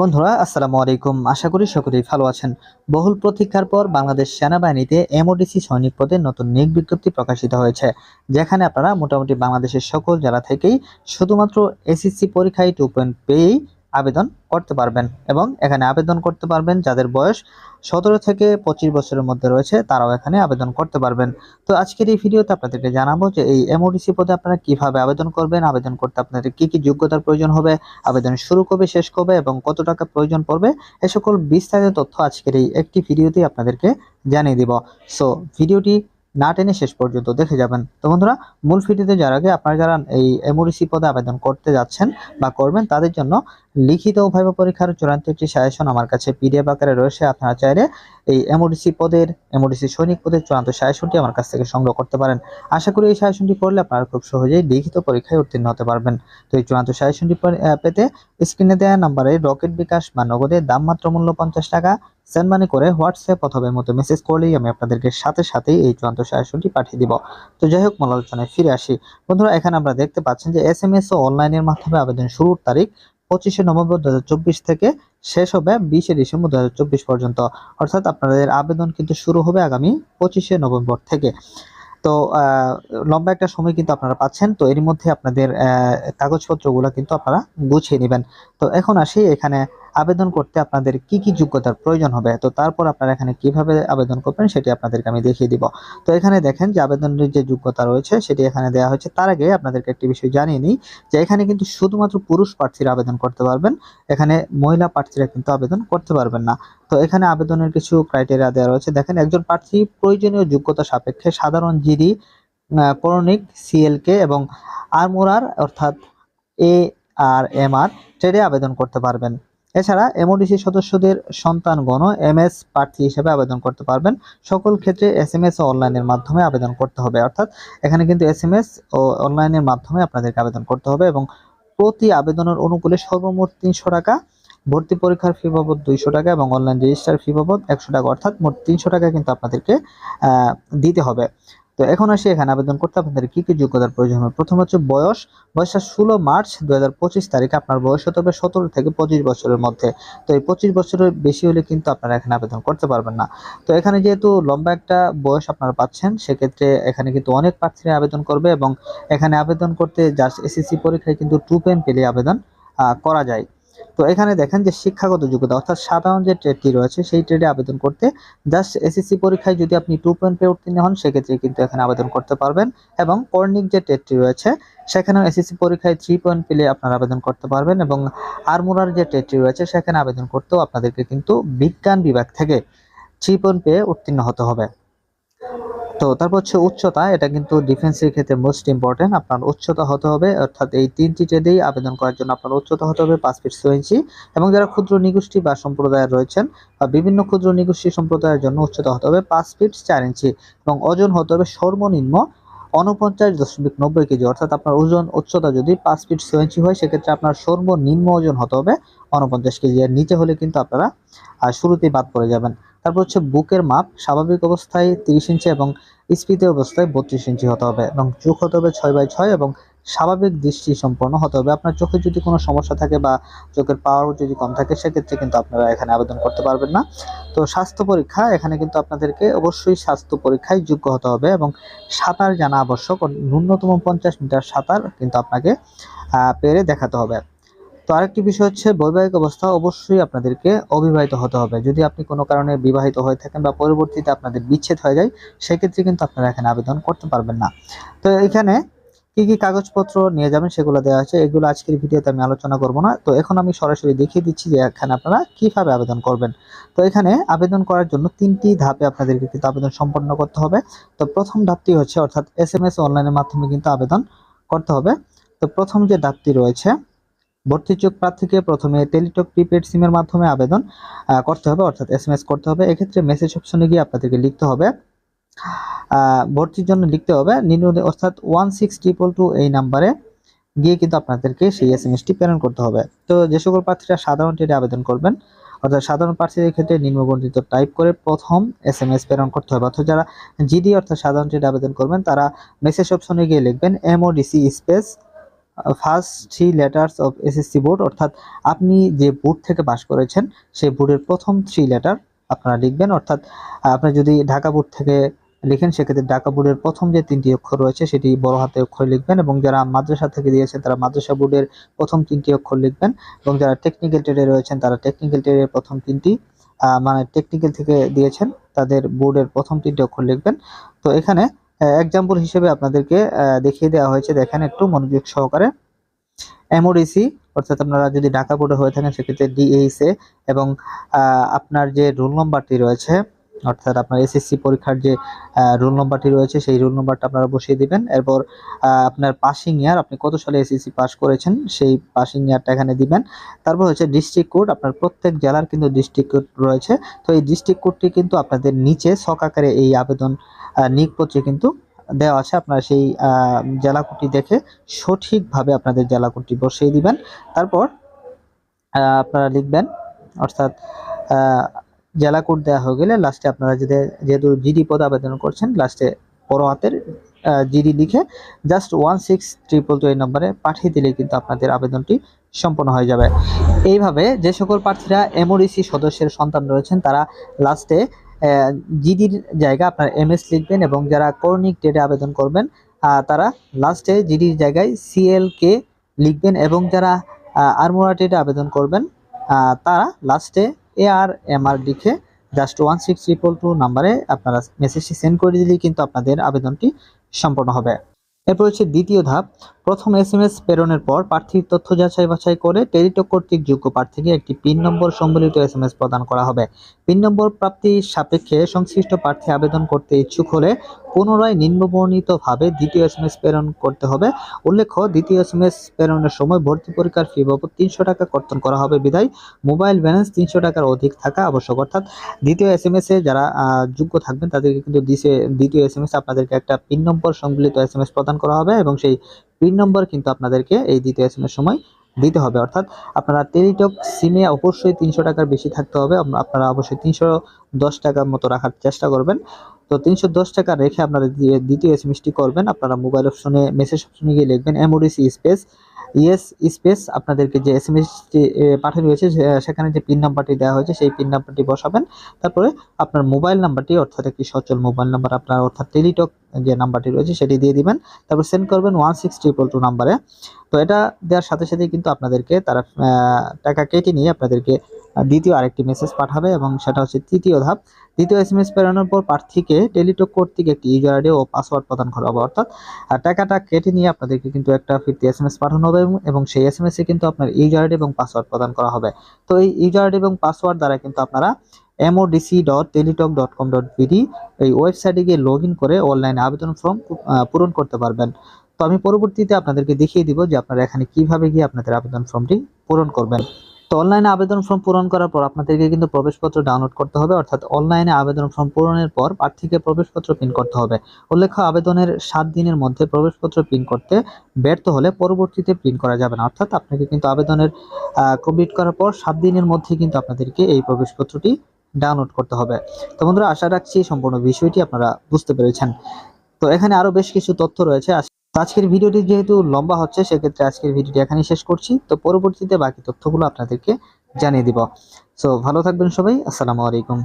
বন্ধুরা, আসসালামু আলাইকুম। আশা করি সকলেই ভালো আছেন। বহুল প্রতীক্ষার পর বাংলাদেশ সেনাবাহিনীতে এমওডিসি সৈনিক পদে নতুন নিয়োগ বিজ্ঞপ্তি প্রকাশিত হয়েছে, যেখানে আপনারা মোটামুটি বাংলাদেশের সকল জেলা থেকেই শুধুমাত্র এসএসসি পরীক্ষায় টু পয়েন্ট পেয়েই আবেদন করতে পারবেন এবং এখানে আবেদন করতে পারবেন যাদের বয়স সতেরো থেকে পঁচিশ বছরের মধ্যে রয়েছে, তারাও এখানে আবেদন করতে পারবেন। তো আজকের এই ভিডিওতে আপনাদেরকে জানাব যে এই এমওডিসি পদে আপনারা কীভাবে আবেদন করবেন, আবেদন করতে আপনাদের কি কি যোগ্যতার প্রয়োজন হবে, আবেদন শুরু কবে, শেষ কবে এবং কত টাকা প্রয়োজন পড়বে, এ সকল বিস্তারিত তথ্য আজকের এই একটি ভিডিওতেই আপনাদেরকে জানিয়ে দিব। সো ভিডিওটি না টেনে শেষ পর্যন্ত দেখে যাবেন। তো বন্ধুরা, মূল ভিডিওতে যার আগে আপনারা যারা এই এমওডিসি পদে আবেদন করতে যাচ্ছেন বা করবেন, তাদের জন্য লিখিত ভাইবা পরীক্ষার চূড়ান্ত একটি সাজেশন আমার কাছে পিডিএফ আকারে রয়েছে। আপনারা চাইলে এই এমওডিসি পদের এমওডিসি সৈনিক পদের চূড়ান্ত সাজেশনটি আমার কাছ থেকে সংগ্রহ করতে পারেন। আশা করি এই সাজেশনটি পড়লে আপনারা খুব সহজেই লিখিত পরীক্ষায় উত্তীর্ণ হতে পারবেন। তো এই চূড়ান্ত সাজেশনটি পেতে স্ক্রিনে দেওয়া নাম্বারে রকেট বিকাশ বা নগদে দাম মাত্র মূল্য পঞ্চাশ টাকা। সেন্ড মানি করে হোয়াটসঅ্যাপ অথবা মতো মেসেজ করলেই আমি আপনাদেরকে সাথে সাথেই এই চূড়ান্ত সাজেশনটি পাঠিয়ে দিব। তো যাই হোক, মূল আলোচনায় ফিরে আসি। বন্ধুরা, এখানে আমরা দেখতে পাচ্ছেন যে এস এম এস ও অনলাইনের মাধ্যমে আবেদন শুরুর তারিখ পঁচিশে নভেম্বর দু হাজার চব্বিশ থেকে শেষ হবে বিশে ডিসেম্বর দু হাজার চব্বিশ পর্যন্ত। অর্থাৎ আপনাদের আবেদন কিন্তু শুরু হবে আগামী পঁচিশে নভেম্বর থেকে। তো লম্বা একটা সময় কিন্তু আপনারা পাচ্ছেন। তো এর মধ্যে আপনাদের কাগজপত্রগুলো কিন্তু আপনারা গুছিয়ে নেবেন। তো এখন আসি এখানে আবেদন করতে আপনাদের কি কি যোগ্যতার প্রয়োজন হবে, তো তারপর আপনারা এখানে কীভাবে আবেদন করবেন সেটি আপনাদেরকে আমি দেখিয়ে দিব। তো এখানে দেখেন যে আবেদনের যে যোগ্যতা রয়েছে সেটি এখানে দেওয়া হয়েছে। তার আগে আপনাদেরকে একটি বিষয় জানিয়ে নিই যে এখানে কিন্তু শুধুমাত্র পুরুষ প্রার্থীরা আবেদন করতে পারবেন, এখানে মহিলা প্রার্থীরা কিন্তু আবেদন করতে পারবেন না। তো এখানে আবেদনের কিছু ক্রাইটেরিয়া দেওয়া রয়েছে। দেখেন একজন প্রার্থী প্রয়োজনীয় যোগ্যতা সাপেক্ষে সাধারণ জিডি পৌরাণিক, সিএলকে এবং আরমোরার অর্থাৎ এ আর এম আর ট্রেডে আবেদন করতে পারবেন। এছাড়া এমওডিসি সদস্যদের সন্তানগণ এমএস প্রার্থী হিসেবে আবেদন করতে পারবেন। সকল ক্ষেত্রে এস এম এস ও অনলাইনের মাধ্যমে আবেদন করতে হবে। অর্থাৎ এখানে কিন্তু এস এম এস ও অনলাইনের মাধ্যমে আপনাদেরকে আবেদন করতে হবে এবং প্রতি আবেদনের অনুকূলে সর্বমোট তিনশো টাকা, ভর্তি পরীক্ষার ফি বাবদ দুইশো টাকা এবং অনলাইন রেজিস্টার ফি বাবদ একশো টাকা। অর্থাৎ মোট তিনশো টাকা কিন্তু আপনাদেরকে দিতে হবে। তো এখন আসি এখানে আবেদন করতে। আপনাদের কি কি যোগ্যতার প্রয়োজন হবে? প্রথম হচ্ছে বয়স। বয়সটা ষোলো মার্চ দু তারিখে আপনার বয়স হতে হবে সতেরো থেকে পঁচিশ বছরের মধ্যে। তো এই পঁচিশ বছরের বেশি হলে কিন্তু আপনারা এখানে আবেদন করতে পারবেন না। তো এখানে যেহেতু লম্বা একটা বয়স আপনারা পাচ্ছেন, সেক্ষেত্রে এখানে কিন্তু অনেক প্রার্থীরা আবেদন করবে এবং এখানে আবেদন করতে জাস্ট এসএসসি পরীক্ষায় কিন্তু টু পেন পেলে আবেদন করা যায়। তো এখানে দেখেন যে শিক্ষাগত যোগ্যতা, অর্থাৎ সাধারণ যে ট্রেডটি রয়েছে, সেই ট্রেডে আবেদন করতে জাস্ট এসএসসি পরীক্ষায় যদি আপনি টু পয়েন্ট পে উত্তীর্ণ হন, সেক্ষেত্রে কিন্তু এখানে আবেদন করতে পারবেন। এবং কর্নিক যে ট্রেডটি রয়েছে, সেখানেও এসএসসি পরীক্ষায় থ্রি পয়েন্ট পেলে আপনারা আবেদন করতে পারবেন এবং আরমোরার যে ট্রেডটি রয়েছে, সেখানে আবেদন করতেও আপনাদেরকে কিন্তু বিজ্ঞান বিভাগ থেকে থ্রি পয়েন্ট পেয়ে উত্তীর্ণ হতে হবে। তো তারপর হচ্ছে উচ্চতা, এটা কিন্তু ডিফেন্সের ক্ষেত্রে মোস্ট ইম্পর্টেন্ট আপনার উচ্চতা হতে হবে, অর্থাৎ এই তিনটি ট্রেডেই আবেদন করার জন্য আপনার উচ্চতা হতে হবে পাঁচ ফিট ছয় ইঞ্চি এবং যারা ক্ষুদ্র নিগোষ্ঠী বা সম্প্রদায়ের রয়েছেন, বা বিভিন্ন ক্ষুদ্র নিগোষ্ঠী সম্প্রদায়ের জন্য উচ্চতা হতে হবে পাঁচ ফিট চার ইঞ্চি এবং ওজন হতে হবে সর্বনিম্ন উনপঞ্চাশ দশমিক নব্বই কেজি, অর্থাৎ আপনার ওজন উচ্চতা যদি পাঁচ ফিট ছয় ইঞ্চি হয়, সেক্ষেত্রে আপনার সর্বনিম্ন ওজন হতে হবে উনপঞ্চাশ কেজি। এর নিচে হলে কিন্তু আপনারা আর শুরুতেই বাদ পড়ে যাবেন। তারপর হচ্ছে বুকের মাপ, স্বাভাবিক অবস্থায় তিরিশ ইঞ্চি এবং স্ফীতি অবস্থায় বত্রিশ ইঞ্চি হতে হবে এবং চোখ হতে হবে ছয় বাই ছয় এবং স্বাভাবিক দৃষ্টি সম্পন্ন হতে হবে। আপনার চোখে যদি কোনো সমস্যা থাকে বা চোখের পাওয়ার যদি কম থাকে, সেক্ষেত্রে কিন্তু আপনারা এখানে আবেদন করতে পারবেন না। তো স্বাস্থ্য পরীক্ষা, এখানে কিন্তু আপনাদেরকে অবশ্যই স্বাস্থ্য পরীক্ষায় যোগ্য হতে হবে এবং সাঁতার জানা আবশ্যক ন্যূনতম পঞ্চাশ মিটার সাঁতার কিন্তু আপনাকে পেরে দেখাতে হবে। তো আরেকটি বিষয় হচ্ছে বৈবাহিক অবস্থা, অবশ্যই আপনাদেরকে অবিবাহিত হতে হবে। যদি আপনি কোনো কারণে বিবাহিত হয়ে থাকেন বা পরবর্তীতে আপনাদের বিচ্ছেদ হয়ে যায়, সেক্ষেত্রে কিন্তু আপনারা এখানে আবেদন করতে পারবেন না। তো এখানে কি কি কাগজপত্র নিয়ে যাবেন সেগুলো দেওয়া আছে এগুলো আজকের ভিডিওতে আমি আলোচনা করব না। তো এখন আমি সরাসরি দেখিয়ে দিচ্ছি যে এখানে আপনারা কীভাবে আবেদন করবেন। তো এখানে আবেদন করার জন্য তিনটি ধাপে আপনাদেরকে কিন্তু আবেদন সম্পন্ন করতে হবে। তো প্রথম ধাপটি হচ্ছে, অর্থাৎ এস এম এস অনলাইনের মাধ্যমে কিন্তু আবেদন করতে হবে। তো প্রথম যে ধাপটি রয়েছে ভর্তিযোগ প্রার্থীকে প্রথমে টেলিটক প্রিপেড সিমের মাধ্যমে আবেদন করতে হবে, অর্থাৎ এস করতে হবে। এক্ষেত্রে মেসেজ অপশনে গিয়ে আপনাদেরকে লিখতে হবে ভর্তির জন্য লিখতে হবে নিম্ন অর্থাৎ ওয়ান সিক্স ট্রিপল টু এই নাম্বারে গিয়ে কিন্তু আপনাদেরকে সেই এস এম এসটি প্রেরণ করতে হবে। তো যে সকল প্রার্থীরা সাধারণ ট্রেডে আবেদন করবেন, অর্থাৎ সাধারণ প্রার্থীদের ক্ষেত্রে নিম্নবর্ণিত টাইপ করে প্রথম এস এম এস প্রেরণ করতে হবে। অর্থাৎ যারা জিডি অর্থাৎ সাধারণ ট্রেডে আবেদন করবেন, তারা মেসেজ অপশনে গিয়ে লিখবেন MODC space first three letters of SSC board অর্থাৎ আপনি যে বোর্ড থেকে পাস করেছেন, সেই বোর্ডের প্রথম থ্রি লেটার আপনারা লিখবেন। অর্থাৎ আপনি যদি ঢাকা বোর্ড থেকে লিখেন, সেক্ষেত্রে ঢাকা বোর্ডের প্রথম যে তিনটি অক্ষর রয়েছে, সেটি বড় হাতে অক্ষর লিখবেন এবং যারা মাদ্রাসা থেকে দিয়েছেন, তারা মাদ্রাসা বোর্ডের প্রথম তিনটি অক্ষর লিখবেন এবং যারা টেকনিক্যাল ট্রেডে রয়েছেন, তারা টেকনিক্যাল ট্রেডের প্রথম তিনটি মানে টেকনিক্যাল থেকে দিয়েছেন, তাদের বোর্ডের প্রথম তিনটি অক্ষর লিখবেন। তো এখানে এক্সাম্পল হিসেবে আপনাদেরকে দেখিয়ে দেওয়া হয়েছে। দেখেন একটু মনোযোগ সহকারে। এমওডিসি অর্থাৎ আপনারা যদি ঢাকা বোর্ডে হয়ে থাকেন, সেক্ষেত্রে ডিএইসএ এবং আপনার যে রোল নম্বরটি রয়েছে অর্থাৎ আপনার এসএসসি পরীক্ষার যে রোল নম্বরটি রয়েছে সেই রোল নম্বরটা আপনারা বসিয়ে দিবেন। এরপর আপনার পাসিং ইয়ার আপনি কত সালে এসএসসি পাস করেছেন সেই পাসিং ইয়ারটা এখানে দিবেন। তারপর হচ্ছে ডিস্ট্রিক্ট কোড আপনার প্রত্যেক জেলার কিন্তু ডিস্ট্রিক্ট কোড রয়েছে। তো এই ডিস্ট্রিক্ট কোডটি কিন্তু আপনাদের নিচে ছক আকারে এই আবেদন আহ, নিয়োগপত্রে কিন্তু দেওয়া আছে। আপনারা সেই আহ, জেলা কোডটি দেখে সঠিকভাবে আপনাদের জেলা কোডটি বসিয়ে দিবেন। তারপর আপনারা লিখবেন অর্থাৎ জেলা কোড দেওয়া হয়ে গেলে লাস্টে আপনারা যদি যেহেতু জিডি পদ আবেদন করছেন লাস্টে বড় হাতের জিডি লিখে just one six triple two এই নম্বরে পাঠিয়ে দিলে কিন্তু আপনাদের আবেদনটি সম্পন্ন হয়ে যাবে। এইভাবে যে সকল প্রার্থীরা এমওডিসি সদস্যের সন্তান রয়েছেন, তারা লাস্টে জিডির জায়গা আপনার এমএস লিখবেন এবং যারা কর্নিক ডেটে আবেদন করবেন তারা লাস্টে জিডির জায়গায় সিএল কে লিখবেন এবং যারা আরমোরা ডেটে আবেদন করবেন তারা লাস্টে আর এম আর লিখে just one six triple two নাম্বারে আপনারা মেসেজটি সেন্ড করে দিলেই কিন্তু আপনাদের আবেদনটি সম্পন্ন হবে। এরপর হচ্ছে দ্বিতীয় ধাপ, প্রথম এস এম এস প্রেরণের পর প্রার্থীর তথ্য যাচাই বাছাই করে টেলিটক কর্তৃক যোগ্য প্রার্থীকে একটি পিন নম্বর সম্বলিত এস এম এস প্রদান করা হবে। পিন নম্বর প্রাপ্তির সাপেক্ষে সংশ্লিষ্ট প্রার্থী আবেদন করতে ইচ্ছুক হলে পুনরায় নিম্নবর্ণিতভাবে দ্বিতীয় এস এম এস প্রেরণ করতে হবে। উল্লেখ্য, দ্বিতীয় এস এম এস প্রেরণের সময় ভর্তি পরীক্ষার ফি বাবদ তিনশো টাকা কর্তন করা হবে। বিধায় মোবাইল ব্যালেন্স তিনশো টাকার অধিক থাকা আবশ্যক। অর্থাৎ দ্বিতীয় এস এম এস এ যারা যোগ্য থাকবেন, তাদেরকে কিন্তু দ্বিতীয়- এস এম এস আপনাদেরকে একটা পিন নম্বর সম্বলিত এস এম এস প্রদান করা হবে এবং সেই পিন নম্বর কিন্তু আপনাদেরকে এই দ্বিতীয় এস এম এস সময় দিতে হবে। অর্থাৎ আপনারা টেলিটক সিমে অবশ্যই তিনশো টাকার বেশি থাকতে হবে। আপনারা অবশ্যই তিনশো দশ টাকার মতো রাখার চেষ্টা করবেন। তো তিনশো দশ টাকা রেখে আপনারা দ্বিতীয় এস এম করবেন। আপনারা মোবাইল অপশনে মেসেজ অপশনে গিয়ে লিখবেন এমওডিসি স্পেস ইয়েস স্পেস আপনাদেরকে যে এস এম এসটি পাঠানো হয়েছে সেখানে যে পিন নাম্বারটি দেওয়া হয়েছে, সেই পিন নাম্বারটি বসাবেন। তারপরে আপনার মোবাইল নাম্বারটি অর্থাৎ একটি সচল মোবাইল নাম্বার আপনার অর্থাৎ টেলিটক যে নাম্বারটি রয়েছে, সেটি দিয়ে দিবেন। তারপর সেন্ড করবেন ওয়ান সিক্স ট্রিপল টু নাম্বারে তো এটা দেওয়ার সাথে সাথেই কিন্তু আপনাদেরকে তারা টাকা কেটে নিয়ে আপনাদেরকে দ্বিতীয় আরেকটি মেসেজ পাঠাবে এবং সেটা হচ্ছে তৃতীয় ধাপ। দ্বিতীয় এস এম এস প্রেরণের পর প্রার্থীকে টেলিটক কর্তৃক একটি ইউজার আইডি ও পাসওয়ার্ড প্রদান করা হবে, অর্থাৎ টাকাটা কেটে নিয়ে আপনাদেরকে কিন্তু একটা ফিফটি এস এম এস পাঠানো হবে। এবং- সেই এস এম এস কিন্তু আপনার ইউজার এবং পাসওয়ার্ড প্রদান করা হবে। তো এই ইউজার এবং পাসওয়ার্ড দ্বারা কিন্তু আপনারা MODC dot Teletalk dot com dot BD এই ওয়েবসাইটে গিয়ে লগ করে অনলাইনে আবেদন ফর্ম পূরণ করতে পারবেন। তো আমি পরবর্তীতে আপনাদেরকে দেখিয়ে দিব যে আপনারা এখানে কীভাবে গিয়ে আপনাদের আবেদন ফর্মটি পূরণ করবেন। তো অনলাইনে আবেদন ফর্ম পূরণ করার পর আপনাদেরকে কিন্তু প্রবেশপত্র ডাউনলোড করতে হবে, অর্থাৎ অনলাইনে আবেদন ফর্ম পূরণের পর প্রার্থীকে প্রবেশপত্র প্রিন্ট করতে হবে। উল্লেখ্য, আবেদনের সাত দিনের মধ্যে প্রবেশপত্র প্রিন্ট করতে ব্যর্থ হলে পরবর্তীতে প্রিন্ট করা যাবে না। অর্থাৎ আপনাকে কিন্তু আবেদনের কমপ্লিট করার পর সাত দিনের মধ্যে কিন্তু আপনাদেরকে এই প্রবেশপত্রটি ডাউনলোড করতে হবে। তো বন্ধুরা, আশা রাখছি সম্পূর্ণ বিষয়টি আপনারা বুঝতে পেরেছেন। তো এখানে আরও বেশ কিছু তথ্য রয়েছে। তো আজকের ভিডিওটি যেহেতু লম্বা হচ্ছে, সেক্ষেত্রে আজকের ভিডিওটি এখানেই শেষ করছি। তো পরবর্তীতে বাকি তথ্যগুলো আপনাদেরকে জানিয়ে দিব। সো ভালো থাকবেন সবাই, আসসালামু আলাইকুম।